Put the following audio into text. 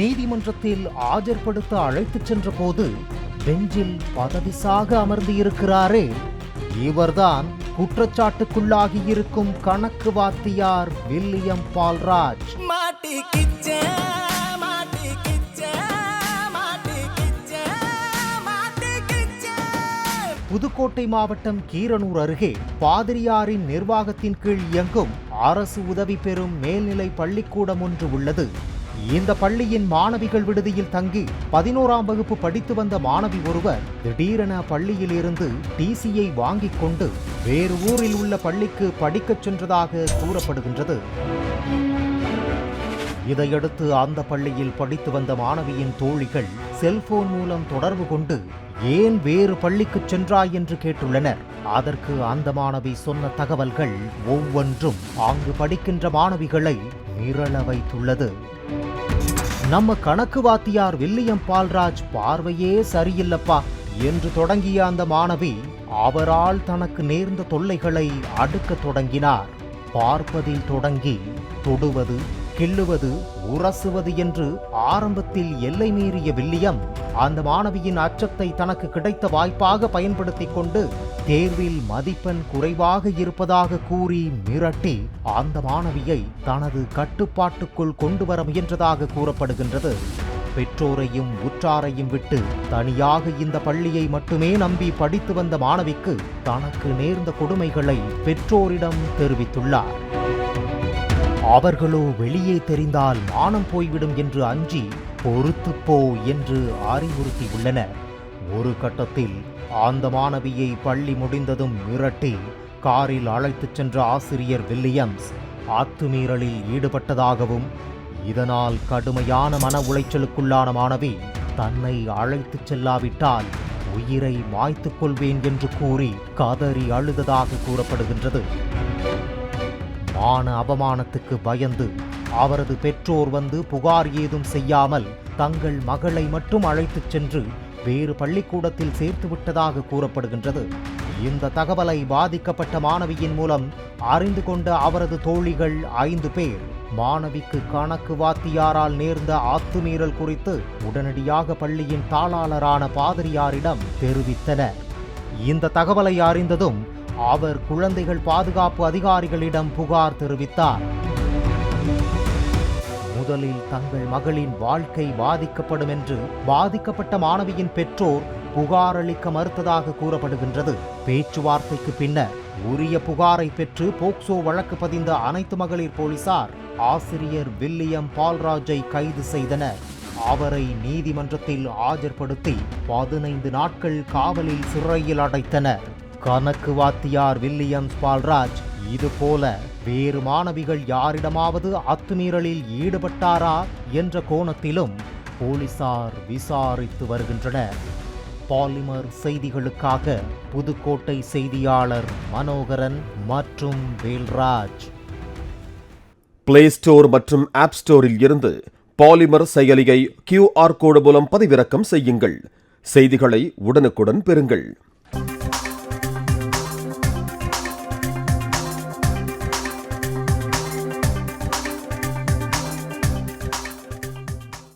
நீதிமன்றத்தில் ஆஜர்படுத்த அழைத்துச் சென்றபோது பெஞ்சில் பதவிசாக அமர்ந்து இருக்கிறாரே இவர்தான் குற்றச்சாட்டுக்குள்ளாகி இருக்கும் கணக்கு வாத்தியார் வில்லியம் பால்ராஜ். புதுக்கோட்டை மாவட்டம் கீரனூர் அருகே பாதிரியாரின் நிர்வாகத்தின் கீழ் இயங்கும் அரசு உதவி பெறும் மேல்நிலை பள்ளிக்கூடம் ஒன்று உள்ளது. இந்த பள்ளியின் மாணவிகள் விடுதியில் தங்கி பதினோராம் வகுப்பு படித்து வந்த மாணவி ஒருவர் திடீரென பள்ளியில் இருந்து டிசியை வாங்கிக் கொண்டு வேறு ஊரில் உள்ள பள்ளிக்கு படிக்கச் சென்றதாக கூறப்படுகின்றது. இதையடுத்து அந்த பள்ளியில் படித்து வந்த மாணவியின் தோழிகள் செல்போன் மூலம் தொடர்பு கொண்டு ஏன் வேறு பள்ளிக்கு சென்றாய் என்று கேட்டுள்ளனர். அதற்கு அந்த மாணவி சொன்ன தகவல்கள் ஒவ்வொன்றும் அங்கு படிக்கின்ற மாணவிகளை நிரள வைத்துள்ளது. நம்ம கணக்கு வாத்தியார் வில்லியம் பால்ராஜ் பார்வையே சரியில்லப்பா என்று தொடங்கிய அந்த மாணவி அவரால் தனக்கு நேர்ந்த தொல்லைகளை அடுக்கத் தொடங்கினார். பார்ப்பதில் தொடங்கி தொடுவது கிள்ளுவது உரசுவது என்று ஆரம்பத்தில் எல்லை மீறிய வில்லியம் அந்த மாணவியின் அச்சத்தை தனக்கு கிடைத்த வாய்ப்பாக பயன்படுத்திக் கொண்டு தேர்வில் மதிப்பெண் குறைவாக இருப்பதாக கூறி மிரட்டி அந்த மாணவியை தனது கட்டுப்பாட்டுக்குள் கொண்டு வர முயன்றதாக கூறப்படுகின்றது. பெற்றோரையும் உற்றாரையும் விட்டு தனியாக இந்த பள்ளியை மட்டுமே நம்பி படித்து வந்த மாணவிக்கு தனக்கு நேர்ந்த கொடுமைகளை பெற்றோரிடம் தெரிவித்துள்ளார். அவர்களோ வெளியே தெரிந்தால் மானம் போய்விடும் என்று அஞ்சி பொறுத்துப்போ என்று அறிவுறுத்தியுள்ளனர் ஒரு கட்டத்தில் அந்த மாணவியை பள்ளி முடிந்ததும் மிரட்டி காரில் அழைத்துச் சென்ற ஆசிரியர் வில்லியம்ஸ் அத்துமீறலில் ஈடுபட்டதாகவும் இதனால் கடுமையான மன உளைச்சலுக்குள்ளான மாணவி தன்னை அழைத்துச் செல்லாவிட்டால் உயிரை மாய்த்துக் கொள்வேன் என்று கூறி கதறி அழுததாக கூறப்படுகின்றது. மான அவமானத்துக்கு பயந்து அவரது பெற்றோர் வந்து புகார் ஏதும் செய்யாமல் தங்கள் மகளை மட்டும் அழைத்துச் சென்று வேறு பள்ளிக்கூடத்தில் சேர்த்து விட்டதாக கூறப்படுகின்றது. இந்த தகவலை பாதிக்கப்பட்ட மாணவியின் மூலம் அறிந்து கொண்ட அவரது தோழிகள் ஐந்து பேர் மாணவிக்கு கணக்கு வாத்தியாரால் நேர்ந்த ஆத்துமீறல் குறித்து உடனடியாக பள்ளியின் தாளாளரான பாதிரியாரிடம் தெரிவித்தனர். இந்த தகவலை அறிந்ததும் அவர் குழந்தைகள் பாதுகாப்பு அதிகாரிகளிடம் புகார் தெரிவித்தார். முதலில் தங்கள் மகளின் வாழ்க்கை பாதிக்கப்படும் என்று பாதிக்கப்பட்ட மாணவியின் பெற்றோர் புகார் அளிக்க மறுத்ததாக கூறப்படுகின்றது. பேச்சுவார்த்தைக்கு பின்னர் உரிய புகாரை பெற்று போக்சோ வழக்கு பதிந்த அனைத்து மகளிர் போலீசார் ஆசிரியர் வில்லியம் பால்ராஜை கைது செய்தனர். அவரை நீதிமன்றத்தில் ஆஜர்படுத்தி பதினைந்து நாட்கள் காவலில் சிறையில் அடைத்தனர். கணக்கு வாத்தியார் வில்லியம்ஸ் பால்ராஜ் இது போல வேறு மாணவிகள் யாரிடமாவது அத்துமீறலில் ஈடுபட்டாரா என்ற கோணத்திலும் போலீசார் விசாரித்து வருகின்றனர். பாலிமர் செய்திகளுக்காக புதுக்கோட்டை செய்தியாளர் மனோகரன் மற்றும் வேல்ராஜ். பிளே ஸ்டோர் மற்றும் ஆப் ஸ்டோரில் இருந்து பாலிமர் செயலியை கியூஆர் கோடு மூலம் பதிவிறக்கம் செய்யுங்கள். செய்திகளை உடனுக்குடன் பெறுங்கள்.